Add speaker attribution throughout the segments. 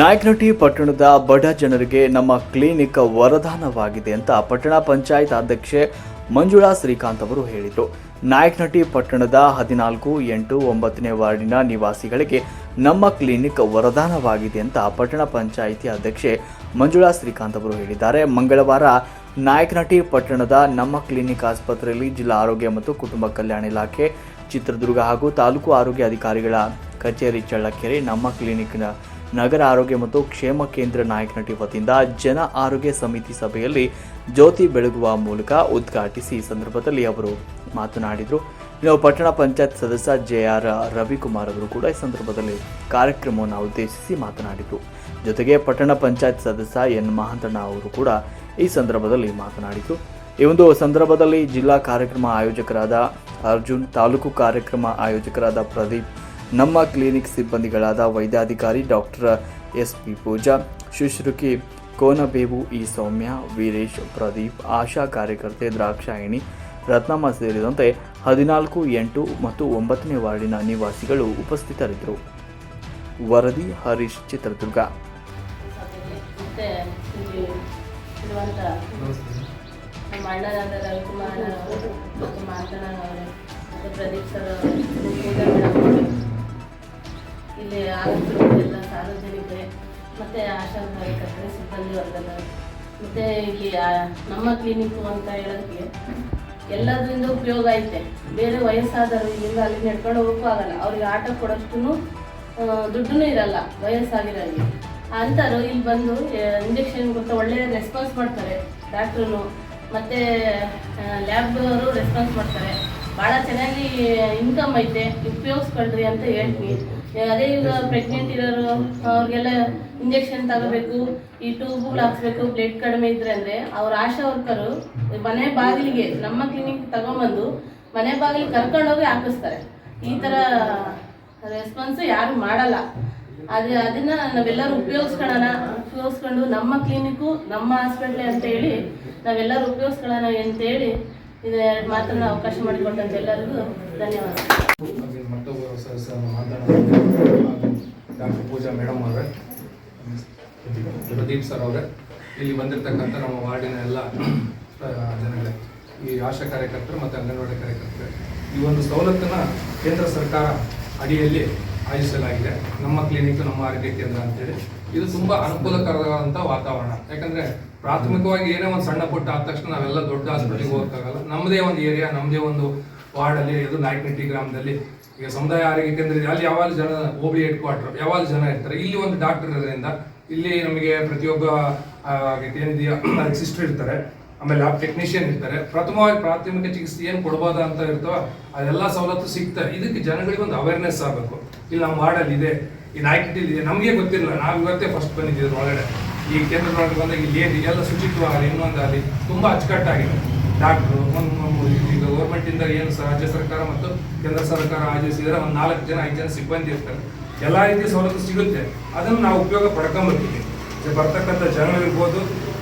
Speaker 1: ನಾಯಕನಹಟ್ಟಿ ಪಟ್ಟಣದ ಬಡ ಜನರಿಗೆ ನಮ್ಮ ಕ್ಲಿನಿಕ್ ವರದಾನವಾಗಿದೆ ಅಂತ ಪಟ್ಟಣ ಪಂಚಾಯತ್ ಅಧ್ಯಕ್ಷೆ ಮಂಜುಳಾ ಶ್ರೀಕಾಂತ್ ಅವರು ಹೇಳಿದರು. ನಾಯಕನಹಟ್ಟಿ ಪಟ್ಟಣದ ಹದಿನಾಲ್ಕು, ಎಂಟು, ಒಂಬತ್ತನೇ ವಾರ್ಡಿನ ನಿವಾಸಿಗಳಿಗೆ ನಮ್ಮ ಕ್ಲಿನಿಕ್ ವರದಾನವಾಗಿದೆ ಅಂತ ಪಟ್ಟಣ ಪಂಚಾಯಿತಿ ಅಧ್ಯಕ್ಷೆ ಮಂಜುಳಾ ಶ್ರೀಕಾಂತ್ ಅವರು ಹೇಳಿದ್ದಾರೆ. ಮಂಗಳವಾರ ನಾಯಕನಹಟ್ಟಿ ಪಟ್ಟಣದ ನಮ್ಮ ಕ್ಲಿನಿಕ್ ಆಸ್ಪತ್ರೆಯಲ್ಲಿ ಜಿಲ್ಲಾ ಆರೋಗ್ಯ ಮತ್ತು ಕುಟುಂಬ ಕಲ್ಯಾಣ ಇಲಾಖೆ, ಚಿತ್ರದುರ್ಗ ಹಾಗೂ ತಾಲೂಕು ಆರೋಗ್ಯ ಅಧಿಕಾರಿಗಳ ಕಚೇರಿ ಚಳ್ಳಕೆರೆ ನಮ್ಮ ಕ್ಲಿನಿಕ್ನ ನಗರ ಆರೋಗ್ಯ ಮತ್ತು ಕ್ಷೇಮ ಕೇಂದ್ರ ನಾಯಕನಹಟ್ಟಿ ವತಿಯಿಂದ ಜನ ಆರೋಗ್ಯ ಸಮಿತಿ ಸಭೆಯಲ್ಲಿ ಜ್ಯೋತಿ ಬೆಳಗುವ ಮೂಲಕ ಉದ್ಘಾಟಿಸಿ ಸಂದರ್ಭದಲ್ಲಿ ಅವರು ಮಾತನಾಡಿದರು. ಇನ್ನು ಪಟ್ಟಣ ಪಂಚಾಯತ್ ಸದಸ್ಯ ಜೆ ಆರ್ ರವಿಕುಮಾರ್ ಅವರು ಕೂಡ ಈ ಸಂದರ್ಭದಲ್ಲಿ ಕಾರ್ಯಕ್ರಮವನ್ನು ಉದ್ದೇಶಿಸಿ ಮಾತನಾಡಿದರು. ಜೊತೆಗೆ ಪಟ್ಟಣ ಪಂಚಾಯತ್ ಸದಸ್ಯ ಎನ್ ಮಹಾಂತಣ್ಣ ಅವರು ಕೂಡ ಈ ಸಂದರ್ಭದಲ್ಲಿ ಮಾತನಾಡಿದರು. ಈ ಒಂದು ಸಂದರ್ಭದಲ್ಲಿ ಜಿಲ್ಲಾ ಕಾರ್ಯಕ್ರಮ ಆಯೋಜಕರಾದ ಅರ್ಜುನ್, ತಾಲೂಕು ಕಾರ್ಯಕ್ರಮ ಆಯೋಜಕರಾದ ಪ್ರದೀಪ್ ನಮ್ಮ ಕ್ಲಿನಿಕ್ ಸಿಬ್ಬಂದಿಗಳಾದ ವೈದ್ಯಾಧಿಕಾರಿ ಡಾಕ್ಟರ್ ಎಸ್ ಪಿ ಪೂಜಾ, ಶುಶ್ರೂಕಿ ಕೋನಬೇವು ಇ ಸೌಮ್ಯ, ವೀರೇಶ್ ಪ್ರದೀಪ್, ಆಶಾ ಕಾರ್ಯಕರ್ತೆ ದ್ರಾಕ್ಷಾಯಿಣಿ, ರತ್ನಮ್ಮ ಸೇರಿದಂತೆ ಹದಿನಾಲ್ಕು, ಎಂಟು ಮತ್ತು ಒಂಬತ್ತನೇ ವಾರ್ಡಿನ ನಿವಾಸಿಗಳು ಉಪಸ್ಥಿತರಿದ್ದರು. ವರದಿ ಹರೀಶ್, ಚಿತ್ರದುರ್ಗ.
Speaker 2: ಮತ್ತೆ ಪ್ರದೀಪ್ ಇರುವಂಥ ಇಲ್ಲಿ ಆಗಮಿಸಿರುವ ಎಲ್ಲ ಸಾರ್ವಜನಿಕರೇ ಮತ್ತು ಆಶಾ ಕಾರ್ಯಕರ್ತರೆ, ಸಿಬ್ಬಂದಿ ವರ್ಗದ ಮತ್ತು ಇಲ್ಲಿ ನಮ್ಮ ಕ್ಲಿನಿಕ್ಕು ಅಂತ ಹೇಳೋದಕ್ಕೆ ಎಲ್ಲದರಿಂದ ಉಪಯೋಗ ಐತೆ. ಬೇರೆ ವಯಸ್ಸಾದವರು ಇಲ್ಲಿಂದ ಅಲ್ಲಿ ನಡ್ಕೊಂಡು ಹೋಗೋಕ್ಕೂ ಆಗಲ್ಲ. ಅವ್ರಿಗೆ ಆಟ ಕೊಡೋಷ್ಟು ದುಡ್ಡು ಇರಲ್ಲ ವಯಸ್ಸಾಗಿರೋರಿಗೆ. ಅಂಥವ್ರು ಇಲ್ಲಿ ಬಂದು ಇಂಜೆಕ್ಷನ್ ಕೊಟ್ಟು ಒಳ್ಳೆಯ ರೆಸ್ಪಾನ್ಸ್ ಮಾಡ್ತಾರೆ. ಡಾಕ್ಟ್ರು ಮತ್ತು ಲ್ಯಾಬ್ದವರು ರೆಸ್ಪಾನ್ಸ್ ಮಾಡ್ತಾರೆ. ಭಾಳ ಚೆನ್ನಾಗಿ ಇನ್ಕಮ್ ಐತೆ. ಉಪಯೋಗಿಸ್ಕೊಳ್ರಿ ಅಂತ ಹೇಳ್ತೀನಿ. ಅದೇ ಈಗ ಪ್ರೆಗ್ನೆಂಟ್ ಇರೋರು, ಅವ್ರಿಗೆಲ್ಲ ಇಂಜೆಕ್ಷನ್ ತಗೋಬೇಕು, ಈ ಟ್ಯೂಬ್ಗಳು ಹಾಕ್ಸ್ಬೇಕು ಬ್ಲಡ್ ಕಡಿಮೆ ಇದ್ರೆ ಅಂದರೆ ಅವ್ರ ಆಶಾ ವರ್ಕರು ಮನೆ ಬಾಗಿಲಿಗೆ, ನಮ್ಮ ಕ್ಲಿನಿಕ್ ತಗೊಂಬಂದು ಮನೆ ಬಾಗಿಲಿಗೆ ಕರ್ಕೊಂಡೋಗಿ ಹಾಕಿಸ್ತಾರೆ. ಈ ಥರ ರೆಸ್ಪಾನ್ಸ್ ಯಾರು ಮಾಡಲ್ಲ. ಅದೇ, ಅದನ್ನ ನಾವೆಲ್ಲರೂ ಉಪಯೋಗಿಸ್ಕೊಳ್ಳೋಣ. ಉಪಯೋಗಿಸ್ಕೊಂಡು ನಮ್ಮ ಕ್ಲಿನಿಕ್ಕು ನಮ್ಮ ಹಾಸ್ಪಿಟ್ಲೆ ಅಂತ ಹೇಳಿ ನಾವೆಲ್ಲರೂ ಉಪಯೋಗಿಸ್ಕೊಳ್ಳೋಣ ಅಂತೇಳಿ ಅವಕಾಶ ಎಲ್ಲರಿಗೂ
Speaker 3: ಡಾಕ್ಟರ್ ಪೂಜಾ ಮೇಡಮ್ ಅವರೇ. ಪ್ರದೀಪ್ ಸರ್ ಅವರೇ. ಇಲ್ಲಿ ಬಂದಿರತಕ್ಕಂಥ ನಮ್ಮ ವಾರ್ಡಿನ ಎಲ್ಲ ಜನಗಳೇ. ಈ ಆಶಾ ಕಾರ್ಯಕರ್ತರು ಮತ್ತು ಅಂಗನವಾಡಿ ಕಾರ್ಯಕರ್ತರು. ಈ ಒಂದು ಸವಲತ್ತನ್ನು ಕೇಂದ್ರ ಸರ್ಕಾರ ಅಡಿಯಲ್ಲಿ ಆಯೋಜಿಸಲಾಗಿದೆ. ನಮ್ಮ ಕ್ಲಿನಿಕ್ ನಮ್ಮ ಆರೋಗ್ಯ ಕೇಂದ್ರ ಅಂತೇಳಿ. ಇದು ತುಂಬಾ ಅನುಕೂಲಕರವಾದಂಥ ವಾತಾವರಣ. ಯಾಕಂದ್ರೆ ಪ್ರಾಥಮಿಕವಾಗಿ ಏನೇ ಒಂದು ಸಣ್ಣ ಪುಟ್ಟ ಆದ ತಕ್ಷಣ ನಾವೆಲ್ಲ ದೊಡ್ಡ ಆಸ್ಪತ್ರೆಗೆ ಹೋಗೋಕ್ಕಾಗಲ್ಲ. ನಮ್ಮದೇ ಒಂದು ಏರಿಯಾ ನಮ್ಮದೇ ಒಂದು ವಾರ್ಡಲ್ಲಿ ಇದು ನಾಯಕನಟ್ಟಿ ಗ್ರಾಮದಲ್ಲಿ. ಈಗ ಸಮುದಾಯ ಆರೋಗ್ಯ ಕೇಂದ್ರ ಅಲ್ಲಿ ಯಾವಾಗ ಜನ ಹೋಬಳಿ ಹೆಡ್ ಕ್ವಾರ್ಟರ್ ಯಾವಾಗ ಜನ ಇರ್ತಾರೆ. ಇಲ್ಲಿ ಒಂದು ಡಾಕ್ಟರ್ ಇರೋದ್ರಿಂದ ಇಲ್ಲಿ ನಮಗೆ ಪ್ರತಿಯೊಬ್ಬ ಏನಿದೆಯಾ ಸಿಸ್ಟರ್ ಇರ್ತಾರೆ. ಆಮೇಲೆ ಲ್ಯಾಬ್ ಟೆಕ್ನಿಷಿಯನ್ ಇರ್ತಾರೆ. ಪ್ರಥಮವಾಗಿ ಪ್ರಾಥಮಿಕ ಚಿಕಿತ್ಸೆ ಏನು ಕೊಡ್ಬೋದ ಅಂತ ಇರ್ತವ, ಅದೆಲ್ಲ ಸವಲತ್ತು ಸಿಗ್ತವೆ ಇದಕ್ಕೆ ಜನಗಳಿಗೆ ಒಂದು ಅವೇರ್ನೆಸ್ ಆಗಬೇಕು. ಇಲ್ಲಿ ನಮ್ಮ ವಾರ್ಡಲ್ಲಿ ಇದೆ ಈ ಇದೆ. ನಮಗೆ ಗೊತ್ತಿಲ್ಲ. ನಾವು ಇವತ್ತೇ ಫಸ್ಟ್ ಬಂದಿದ್ದೀವಿ ಒಳಗಡೆ ಈ ಕೇಂದ್ರದೊಳಗೆ ಬಂದಾಗ ಇಲ್ಲಿ ಏನು ಎಲ್ಲ ಶುಚಿತ್ವ ಆಗಲಿ ಇನ್ನೊಂದು ಆಗಲಿ ತುಂಬ ಅಚ್ಚುಕಟ್ಟಾಗಿದೆ. ಡಾಕ್ಟ್ರು ಒಂದು ಈಗ ಗೌರ್ಮೆಂಟಿಂದ ಏನು ರಾಜ್ಯ ಸರ್ಕಾರ ಮತ್ತು ಕೇಂದ್ರ ಸರ್ಕಾರ ಆಯೋಜಿಸಿದರೆ ಒಂದು ನಾಲ್ಕು ಜನ, ಐದು ಜನ ಸಿಬ್ಬಂದಿ ಇರ್ತಾರೆ. ಎಲ್ಲ ರೀತಿಯ ಸವಲತ್ತು ಸಿಗುತ್ತೆ. ಅದನ್ನು ನಾವು ಉಪಯೋಗ ಪಡ್ಕೊಂಬರ್ತೀವಿ ಬರ್ತಕ್ಕಂಥ ಜನಗಳಿರ್ಬೋದು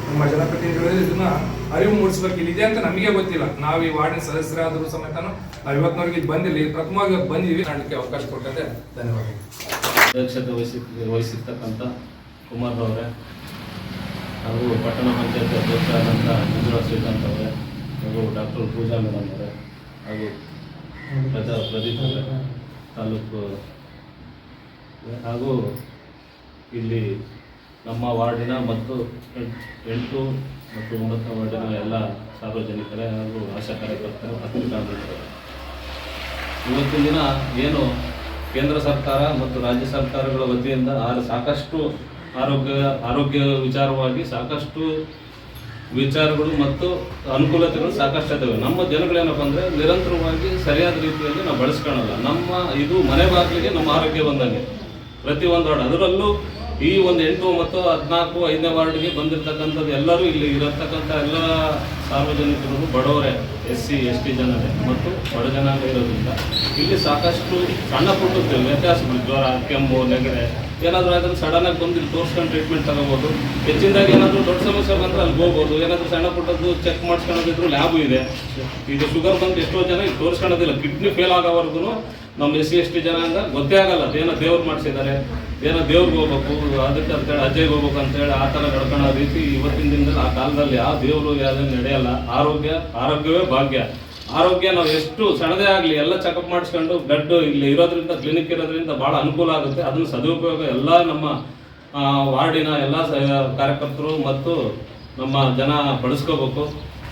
Speaker 3: ನಮ್ಮ ಜನಪ್ರತಿನಿಧಿಗಳು ಇದನ್ನ ಅರಿವು ಮೂಡಿಸ್ಬೇಕು. ಇಲ್ಲಿದೆ ಅಂತ ನಮಗೆ ಗೊತ್ತಿಲ್ಲ. ನಾವು ಈ ವಾರ್ಡಿನ ಸದಸ್ಯರಾದರೂ ಸಮೇತನೂ ನಾವು ಇವತ್ತಿನವರೆಗೆ ಬಂದಿಲ್ಲ. ಪ್ರಥಮವಾಗಿ ಬಂದಿದ್ದೀವಿ ಕಾಣಲಿಕ್ಕೆ ಅವಕಾಶ ಕೊಟ್ಟಂತೆ. ಧನ್ಯವಾದಗಳು.
Speaker 4: ಅಧ್ಯಕ್ಷತೆ ವಹಿಸಿ ವಹಿಸಿರ್ತಕ್ಕಂಥ ಕುಮಾರ್ ಅವರೇ ಹಾಗೂ ಪಟ್ಟಣ ಪಂಚಾಯತ್ ಅಧ್ಯಕ್ಷರಾದಂಥ ಮಂಜುಳಾ ಶ್ರೀಕಾಂತ್ ಅವರೇ ಹಾಗೂ ಡಾಕ್ಟರ್ ಪೂಜಾ ಮೇಡಮ್ ಅವರೇ ಹಾಗೂ ಪ್ರಜಾ ಪ್ರದೀಪ್ ಅವರೇ ತಾಲೂಕು, ಹಾಗೂ ಇಲ್ಲಿ ನಮ್ಮ ವಾರ್ಡಿನ ಮತ್ತು ಎಂಟ್- ಮತ್ತು ಒಂಬತ್ತು ವಾರ್ಡಿನ ಎಲ್ಲ ಸಾರ್ವಜನಿಕರೇ ಹಾಗೂ ಆಶಾ ಕಾರ್ಯಕರ್ತರು ಮಿತ್ರರೇ. ಇವತ್ತಿನ ದಿನ ಏನು ಕೇಂದ್ರ ಸರ್ಕಾರ ಮತ್ತು ರಾಜ್ಯ ಸರ್ಕಾರಗಳ ವತಿಯಿಂದ ಸಾಕಷ್ಟು ಆರೋಗ್ಯ ಆರೋಗ್ಯ ವಿಚಾರವಾಗಿ ಸಾಕಷ್ಟು ವಿಚಾರಗಳು ಮತ್ತು ಅನುಕೂಲತೆಗಳು ಸಾಕಷ್ಟು ಇದಾವೆ. ನಮ್ಮ ಜನಗಳೇನಪ್ಪ ಅಂದರೆ ನಿರಂತರವಾಗಿ ಸರಿಯಾದ ರೀತಿಯಲ್ಲಿ ನಾವು ಬಳಸ್ಕೊಳ್ಳಲ್ಲ. ನಮ್ಮ ಇದು ಮನೆ ಬಾಗಿಲಿಗೆ ನಮ್ಮ ಆರೋಗ್ಯ ಬಂದಂಗೆ. ಪ್ರತಿಯೊಂದು ಅದರಲ್ಲೂ ಈ ಒಂದು ಎಂಟು ಮತ್ತು ಹದಿನಾಲ್ಕು, ಐದನೇ ವಾರ್ಡ್ಗೆ ಬಂದಿರತಕ್ಕಂಥದ್ದು ಎಲ್ಲರೂ ಇಲ್ಲಿ ಇರತಕ್ಕಂಥ ಎಲ್ಲ ಸಾರ್ವಜನಿಕರು, ಬಡವರೇ ಎಸ್ ಸಿ ಎಸ್ ಟಿ ಜನರೇ ಮತ್ತು ಬಡ ಜನಾಂಗ ಇರೋದ್ರಿಂದ ಇಲ್ಲಿ ಸಾಕಷ್ಟು ಸಣ್ಣ ಪುಟ್ಟದ್ದು ವ್ಯತ್ಯಾಸಗಳು, ಜ್ವರ, ಕೆಮ್ಮು, ನೆಗಡೆ, ಏನಾದರೂ ಅದನ್ನು ಸಡನ್ನಾಗಿ ಬಂದು ಇಲ್ಲಿ ತೋರಿಸ್ಕೊಂಡು ಟ್ರೀಟ್ಮೆಂಟ್ ತಗೋಬೋದು. ಹೆಚ್ಚಿನದಾಗಿ ಏನಾದರೂ ದೊಡ್ಡ ಸಮಸ್ಯೆ ಬಂದರೆ ಅಲ್ಲಿ ಹೋಗ್ಬೋದು. ಏನಾದರೂ ಸಣ್ಣ ಪುಟ್ಟದ್ದು ಚೆಕ್ ಮಾಡಿಸ್ಕೊಳ್ಳೋದಿದ್ರು ಲ್ಯಾಬು ಇದೆ. ಇದು ಶುಗರ್ ಬಂದು ಎಷ್ಟೋ ಜನ ಇಲ್ಲಿ ತೋರಿಸ್ಕೊಳ್ಳೋದಿಲ್ಲ. ಕಿಡ್ನಿ ಫೇಲ್ ಆಗೋವರೆಗೂ ನಮ್ಮ ಎಸ್ ಸಿ ಎಸ್ ಟಿ ಜನಾಂಗ ಗೊತ್ತೇ ಆಗಲ್ಲ. ಅದೇನೋ ದೇವ್ರು ಮಾಡಿಸಿದ್ದಾರೆ. ಏನೋ ದೇವ್ರಿಗೆ ಹೋಗ್ಬೇಕು, ಅದಕ್ಕೆ ಅಂತೇಳಿ ಅಜ್ಜೆಗೆ ಹೋಗ್ಬೇಕು ಅಂತೇಳಿ ಆ ಥರ ನಡ್ಕೊಳ್ಳೋ ರೀತಿ ಇವತ್ತಿನ ದಿನದಲ್ಲಿ ಆ ಕಾಲದಲ್ಲಿ ಯಾವ ದೇವರು ಯಾವುದೇ ನಡೆಯಲ್ಲ. ಆರೋಗ್ಯ, ಆರೋಗ್ಯವೇ ಭಾಗ್ಯ. ಆರೋಗ್ಯ ನಾವು ಎಷ್ಟು ಸಣ್ಣದೇ ಆಗಲಿ ಎಲ್ಲ ಚೆಕಪ್ ಮಾಡಿಸ್ಕೊಂಡು ಬ್ಲಡ್ ಇಲ್ಲಿ ಇರೋದ್ರಿಂದ ಕ್ಲಿನಿಕ್ ಇರೋದ್ರಿಂದ ಭಾಳ ಅನುಕೂಲ ಆಗುತ್ತೆ. ಅದನ್ನು ಸದುಪಯೋಗ ಎಲ್ಲ ನಮ್ಮ ವಾರ್ಡಿನ ಎಲ್ಲ ಕಾರ್ಯಕರ್ತರು ಮತ್ತು ನಮ್ಮ ಜನ ಪಡಿಸ್ಕೋಬೇಕು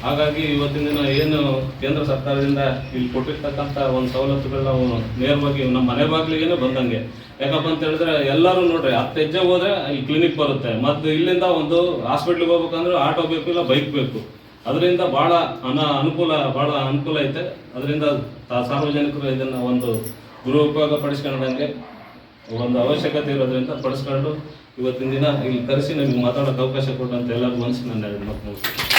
Speaker 4: ಹಾಗಾಗಿ ಇವತ್ತಿನ ದಿನ ಏನು ಕೇಂದ್ರ ಸರ್ಕಾರದಿಂದ ಇಲ್ಲಿ ಕೊಟ್ಟಿರ್ತಕ್ಕಂಥ ಒಂದು ಸವಲತ್ತುಗಳು ನಾವು ನೇರವಾಗಿ ನಮ್ಮ ಮನೆ ಬಾಗಿಲಿಗೆ ಬಂದಂಗೆ. ಯಾಕಪ್ಪ ಅಂತ ಹೇಳಿದ್ರೆ ಎಲ್ಲರೂ ನೋಡ್ರಿ, ಹತ್ತು ಹೆಜ್ಜೆ ಹೋದ್ರೆ ಇಲ್ಲಿ ಕ್ಲಿನಿಕ್ ಬರುತ್ತೆ. ಮತ್ತು ಇಲ್ಲಿಂದ ಒಂದು ಹಾಸ್ಪಿಟ್ಲಿಗೆ ಹೋಗ್ಬೇಕಂದ್ರೆ ಆಟೋ ಬೇಕು ಇಲ್ಲ ಬೈಕ್ ಬೇಕು. ಅದರಿಂದ ಭಾಳ ಅನ ಅನುಕೂಲ, ಭಾಳ ಅನುಕೂಲ ಐತೆ. ಅದರಿಂದ ಸಾರ್ವಜನಿಕರು ಇದನ್ನು ಒಂದು ದುರುಪಯೋಗ ಪಡಿಸ್ಕೊಂಡಂಗೆ ಒಂದು ಅವಶ್ಯಕತೆ ಇರೋದ್ರಿಂದ ಪಡಿಸ್ಕೊಂಡು ಇವತ್ತಿನ ದಿನ ಇಲ್ಲಿ ಕರೆಸಿ ನಮಗೆ ಮಾತಾಡೋಕೆ ಅವಕಾಶ ಕೊಟ್ಟಂತ ಎಲ್ಲರಿಗೂ ಮನಸ್ಸು ನನ್ನ.